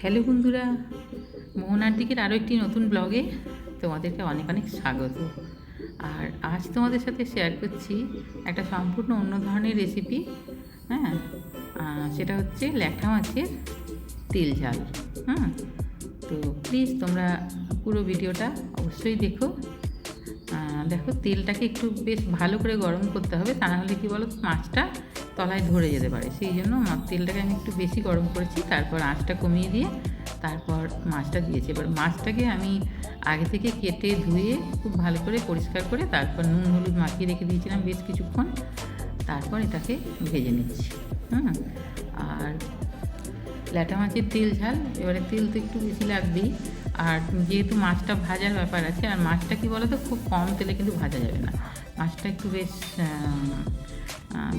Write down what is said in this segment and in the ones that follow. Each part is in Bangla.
হ্যালো বন্ধুরা, মোহনার দিকের আরও একটি নতুন ব্লগে তোমাদেরকে অনেক অনেক স্বাগত। আর আজ তোমাদের সাথে শেয়ার করছি একটা সম্পূর্ণ অন্য ধরনের রেসিপি হ্যাঁ? সেটা হচ্ছে ল্যাঠা মাছের তেল ঝাল হ্যাঁ তো প্লিজ তোমরা পুরো ভিডিওটা অবশ্যই দেখো। দেখো তেলটাকে একটু বেশ ভালো করে গরম করতে হবে, তা নাহলে কী বলো মাছটা তলায় ধরে যেতে পারে। সেই জন্য মা- তেলটাকে আমি একটু বেশি গরম করেছি, তারপর আঁচটা কমিয়ে দিয়ে তারপর মাছটা দিয়েছি। এবার মাছটাকে আমি আগে থেকে কেটে ধুয়ে খুব ভালো করে পরিষ্কার করে তারপর নুন, হলুদ মাখিয়ে রেখে দিয়েছিলাম বেশ কিছুক্ষণ। তারপর এটাকে ভেজে নিচ্ছি। হ্যাঁ আর ল্যাটা মাছের তেল ঝাল, এবারে তেল তো একটু বেশি লাগবেই। আর যেহেতু মাছটা ভাজার ব্যাপার আছে, আর মাছটা কি বলো তো খুব কম তেলে কিন্তু ভাজা যাবে না। মাছটা একটু বেশ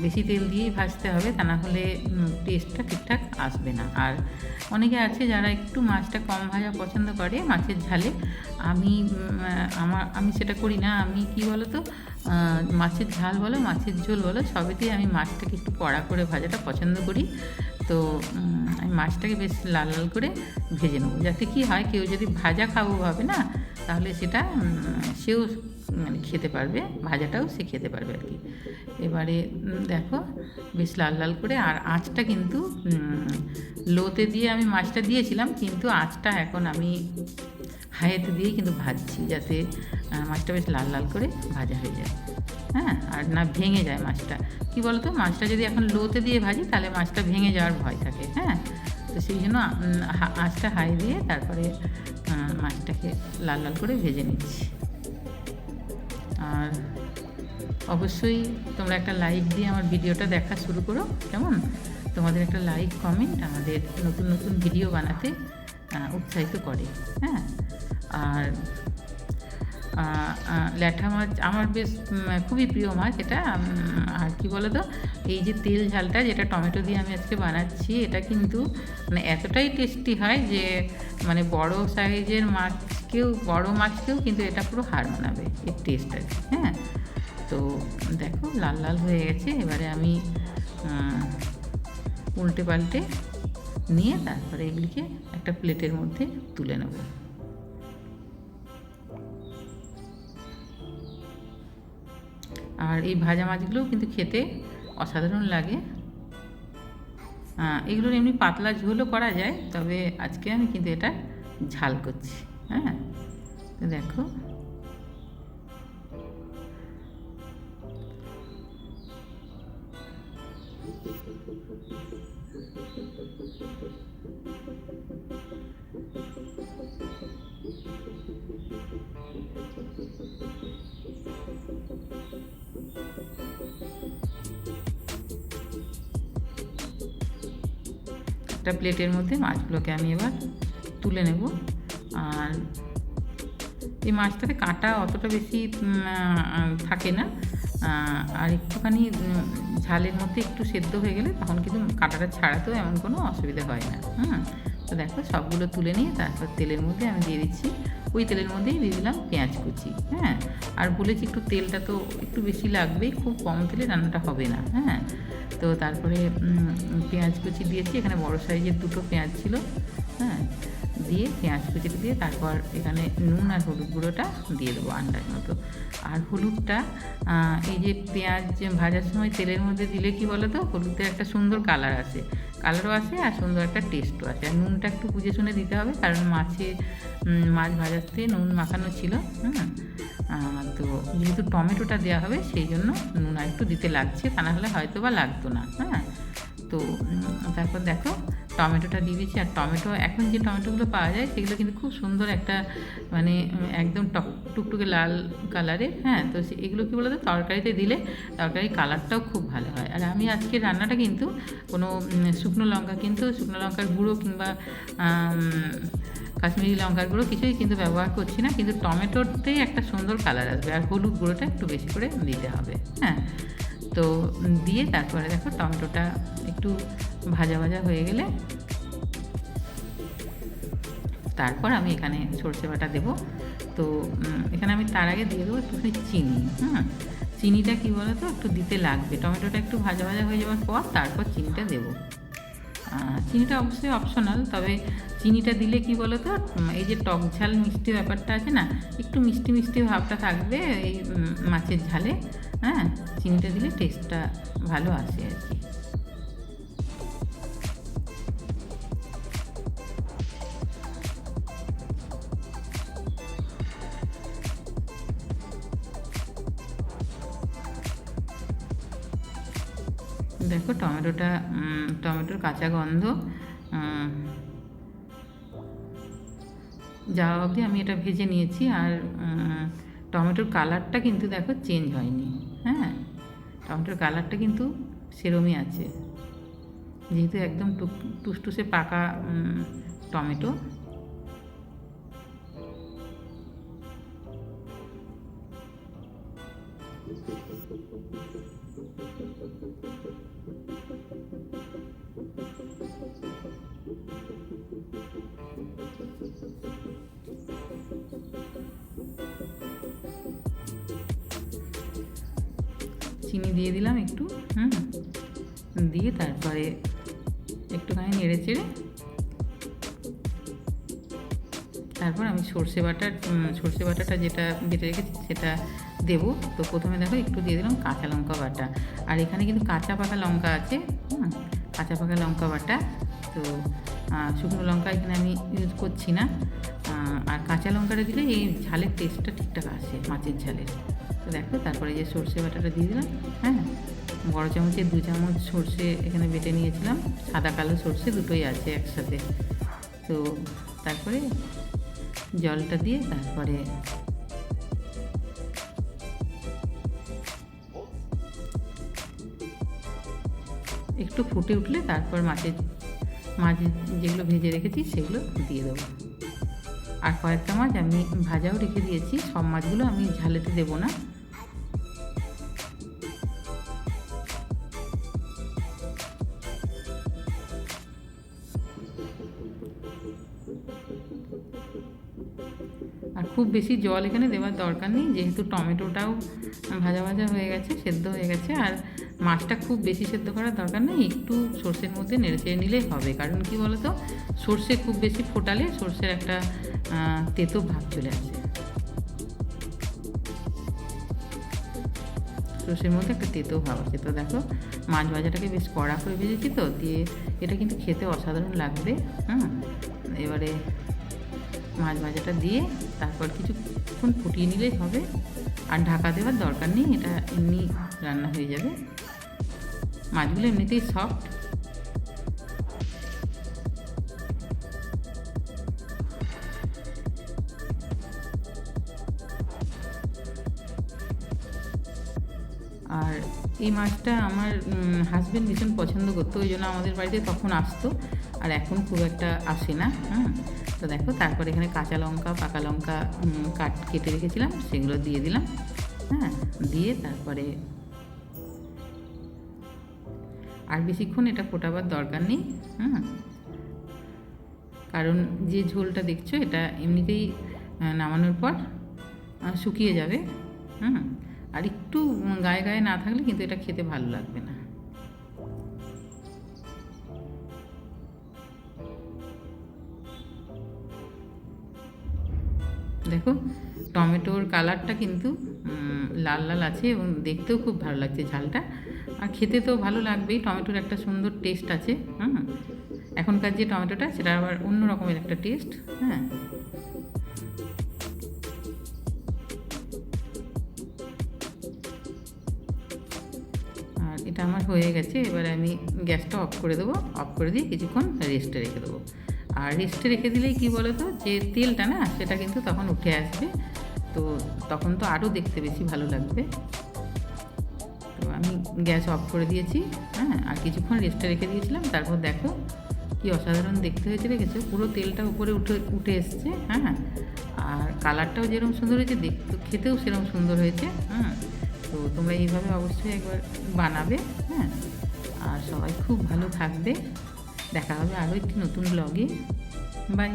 বেশি তেল দিয়েই ভাজতে হবে, তা না হলে টেস্টটা ঠিকঠাক আসবে না। আর অনেকে আছে যারা একটু মাছটা কম ভাজা পছন্দ করে, মাছের ঝালে। আমি আমার, আমি সেটা করি না। আমি কি বলো তো মাছের ঝাল বলো, মাছের ঝোল বলো সবেতেই আমি মাছটাকে একটু কড়া করে ভাজাটা পছন্দ করি। তো আমি মাছটাকে বেশ লাল লাল করে ভেজে নেব। যাতে কি হয়, কেউ যদি ভাজা খাব ভাবে না, তাহলে সেটা সেও মানে খেতে পারবে, ভাজাটাও সে খেতে পারবে আর কি। এবারে দেখো, বেশ লাল লাল করে, আর আঁচটা কিন্তু লোতে দিয়ে আমি মাছটা দিয়েছিলাম, কিন্তু আঁচটা এখন আমি হাইতে দিয়েই কিন্তু ভাজছি যাতে মাছটা বেশ লাল লাল করে ভাজা হয়ে যায়। হ্যাঁ আর না ভেঙে যায় মাছটা। কি বলতো, মাছটা যদি এখন লোতে দিয়ে ভাজি, তাহলে মাছটা ভেঙে যাওয়ার ভয় থাকে হ্যাঁ? তো সেই জন্য আঁচটা হাই দিয়ে তারপরে মাছটাকে লাল লাল করে ভেজে নিচ্ছি। আর অবশ্যই তোমরা একটা লাইক দিয়ে আমার ভিডিওটা দেখা শুরু করো, কেমন? তোমাদের একটা লাইক কমেন্ট আমাদের নতুন নতুন ভিডিও বানাতে উৎসাহিত করে হ্যাঁ? আর ল্যাঠা মাছ আমার বেশ খুবই প্রিয় মাছ এটা আর কি বলো তো এই যে তেল ঝালটা যেটা টমেটো দিয়ে আমি আজকে বানাচ্ছি, এটা কিন্তু মানে এতটাই টেস্টি হয় যে মানে বড় সাইজের মাছকেও বড় মাছকেও কিন্তু এটা পুরো হার মানাবে এর টেস্ট কি হ্যাঁ? তো দেখো, লাল লাল হয়ে গেছে, এবারে আমি উল্টে পাল্টে নিয়ে তারপরে এগুলিকে একটা প্লেটের মধ্যে তুলে নেব। আর এই ভাজা মাছগুলোও কিন্তু খেতে অসাধারণ লাগে। এগুলোর এমনি পাতলা ঝোলও করা যায়, তবে আজকে আমি কিন্তু এটা ঝাল করছি। হ্যাঁ দেখো। একটা প্লেটের মধ্যে মাছগুলোকে আমি এবার তুলে নেব। আর এই মাছটাতে কাঁটা অতটা বেশি থাকে না। আর একটুখানি ঝালের মধ্যে একটু সেদ্ধ হয়ে গেলে তখন কিন্তু কাঁটাটা ছাড়াতেও এমন কোনো অসুবিধা হয় না। হ্যাঁ তো দেখো, সবগুলো তুলে নিয়ে তারপর তেলের মধ্যে আমি দিয়ে দিচ্ছি। ওই তেলের মধ্যেই দিয়ে দিলাম পেঁয়াজ কুচি হ্যাঁ? আর বলেছি একটু তেলটা তো একটু বেশি লাগবেই, খুব কম তেলে রান্নাটা হবে না হ্যাঁ? তো তারপরে পেঁয়াজ কুচি দিয়েছি। এখানে বড় সাইজের দুটো পেঁয়াজ ছিল হ্যাঁ? দিয়ে, পেঁয়াজ কুচিটা দিয়ে, তারপর এখানে নুন আর হলুদ গুঁড়োটা দিয়ে দেবো আন্দাজ মতো। আর হলুদটা এই যে পেঁয়াজ ভাজার সময় তেলের মধ্যে দিলে কি বলো তো হলুদের একটা সুন্দর কালার আসে। কালারও আসে আর সুন্দর একটা টেস্টও আসে। আর নুনটা একটু বুঝে শুনে দিতে হবে, কারণ মাছে মাছ ভাজাতে নুন মাখানো ছিল হ্যাঁ তো যেহেতু টমেটোটা দেওয়া হবে, সেই জন্য নুন আর একটু দিতে লাগছে, তা না হলে হয়তো বা লাগতো না হ্যাঁ? তো তারপর দেখো, টমেটোটা দিয়ে দিচ্ছি। আর টমেটো, এখন যে টমেটোগুলো পাওয়া যায়, সেগুলো কিন্তু খুব সুন্দর একটা মানে একদম টক, টুকটুকে লাল কালারের হ্যাঁ? তো এগুলো কী বলতো? তরকারিতে দিলে তরকারির কালারটাও খুব ভালো হয়। আর আমি আজকে রান্নাটা কিন্তু কোনো শুকনো লঙ্কা কিন্তু, শুকনো লঙ্কার গুঁড়ো কিংবা কাশ্মীরি লঙ্কার গুঁড়ো কিছুই কিন্তু ব্যবহার করছি না। কিন্তু টমেটোতেই একটা সুন্দর কালার আসবে। আর হলুদ গুঁড়োটা একটু বেশি করে দিতে হবে হ্যাঁ? তো দিয়ে তারপরে দেখো টমেটোটা একটু ভাজা ভাজা হয়ে গেলে তারপর আমি এখানে সর্ষে বাটা দেবো। তো এখানে আমি তার আগে দিয়ে দেবো একটুখানি চিনি হ্যাঁ? চিনিটা কী বলো তো একটু দিতে লাগবে। টমেটোটা একটু ভাজা ভাজা হয়ে যাওয়ার পর তারপর চিনিটা দেবো। চিনিটা অবশ্যই অপশনাল তবে চিনিটা দিলে কি বলো তো এই যে টক ঝাল মিষ্টি ব্যাপারটা আছে না, একটু মিষ্টি মিষ্টি ভাবটা থাকবে এই মাছের ঝালে। হ্যাঁ চিনিটা দিলে টেস্টটা ভালো আসে আর কি। দেখো টমেটোটা টমেটোর কাঁচা গন্ধ যাওয়া অবধি আমি এটা ভেজে নিয়েছি আর টমেটোর কালারটা কিন্তু দেখো চেঞ্জ হয়নি হ্যাঁ? টমেটোর কালারটা কিন্তু সেরমই আছে। যেহেতু একদম টুক, টুসটুসে পাকা টমেটো। চিনি দিয়ে দিলাম একটু, হুম। দিয়ে তারপরে একটুখানি নেড়ে চেড়ে তারপর আমি সর্ষে বাটার সর্ষে বাটাটা যেটা বেটে রেখেছি সেটা দেবো। তো প্রথমে দেখো একটু দিয়ে দিলাম কাঁচা লঙ্কা বাটা। আর এখানে কিন্তু কাঁচা পাকা লঙ্কা আছে, হুম, কাঁচা পাকা লঙ্কা বাটা। তো শুকনো লঙ্কা এখানে আমি ইউজ করছি না। আর কাঁচা লঙ্কাটা দিলে এই ঝালের টেস্টটা ঠিকঠাক আসে, মাছের ঝালের তো দেখো, তারপরে যে সর্ষে বাটাটা দিয়ে দিলাম হ্যাঁ? বড় চামচে, দু চামচ সর্ষে এখানে বেটে নিয়েছিলাম, সাদা কালো সর্ষে দুটোই আছে একসাথে। তো তারপরে জলটা দিয়ে তারপরে একটু ফুটে উঠলে তারপর মাছের মাছ যেগুলো ভেজে রেখেছি সেগুলো দিয়ে দেবো। আর কয়েকটা মাছ আমি ভাজাও রেখে দিয়েছি, সব মাছগুলো আমি ঝালেতে দেবো না। খুব বেশি জল এখানে দেওয়ার দরকার নেই, যেহেতু টমেটোটাও ভাজা ভাজা হয়ে গেছে, সেদ্ধ হয়ে গেছে, আর মাছটা খুব বেশি সেদ্ধ করার দরকার নেই, একটু সর্ষের মধ্যে নেড়ে চেড়ে নিলেই হবে, কারণ কি বলতো, সর্ষে খুব বেশি ফোটালে সর্ষের একটা তেতো ভাব চলে আসে। সর্ষের মধ্যে একটা তেতো ভাব আছে তো দেখো, মাছ ভাজাটাকে বেশ কড়া করে ভেজেছি তো, দিয়ে এটা কিন্তু খেতে অসাধারণ লাগবে হ্যাঁ এবারে মাছ ভাজাটা দিয়ে তারপর কিছুক্ষণ ফুটিয়ে নিলেই হবে। আর ঢাকা দেওয়ার দরকার নেই, এটা এমনি রান্না হয়ে যাবে। মাছগুলো এমনিতেই সফট আর এই মাছটা আমার হাজব্যান্ড ভীষণ পছন্দ করতো, ওই জন্য আমাদের বাড়িতে তখন আসতো। আর এখন খুব একটা আসে না হ্যাঁ। তো দেখো, তারপর এখানে কাঁচা লঙ্কা, পাকা লঙ্কা কাট, কেটে রেখেছিলাম, সেগুলো দিয়ে দিলাম হ্যাঁ দিয়ে তারপরে আর বেশিক্ষণ এটা ফোটাবার দরকার নেই হ্যাঁ কারণ যে ঝোলটা দেখছ, এটা এমনিতেই নামানোর পর শুকিয়ে যাবে, হুম। আর একটু গায়ে গায়ে না থাকলে কিন্তু এটা খেতে ভালো লাগবে না। দেখো, টমেটোর কালারটা কিন্তু লাল লাল আছে এবং দেখতেও খুব ভালো লাগছে ঝালটা। আর খেতে তো ভালো লাগবেই, টমেটোর একটা সুন্দর টেস্ট আছে হ্যাঁ এখনকার যে টমেটোটা, সেটা আবার অন্য রকমের একটা টেস্ট হ্যাঁ? আর এটা আমার হয়ে গেছে, এবারে আমি গ্যাসটা অফ করে দেবো অফ করে দিয়ে কিছুক্ষণ রেস্টে রেখে দেবো। আর রেস্টে রেখে দিলেই কী বলো তো যে তেলটা না, সেটা কিন্তু তখন উঠে আসবে। তো তখন তো আরও দেখতে বেশি ভালো লাগবে। তো আমি গ্যাস অফ করে দিয়েছি হ্যাঁ? আর কিছুক্ষণ রেস্টে রেখে দিয়েছিলাম। তারপর দেখো কি অসাধারণ দেখতে হয়েছে, দেখেছ? পুরো তেলটা উপরে উঠে উঠে এসছে হ্যাঁ? আর কালারটাও যেরকম সুন্দর হয়েছে, দেখতে, খেতেও সেরকম সুন্দর হয়েছে হ্যাঁ? তো তোমরা এইভাবে অবশ্যই একবার বানাবে হ্যাঁ? আর সবাই খুব ভালো থাকবে। দেখা হবে আরও একটি নতুন ব্লগে বাই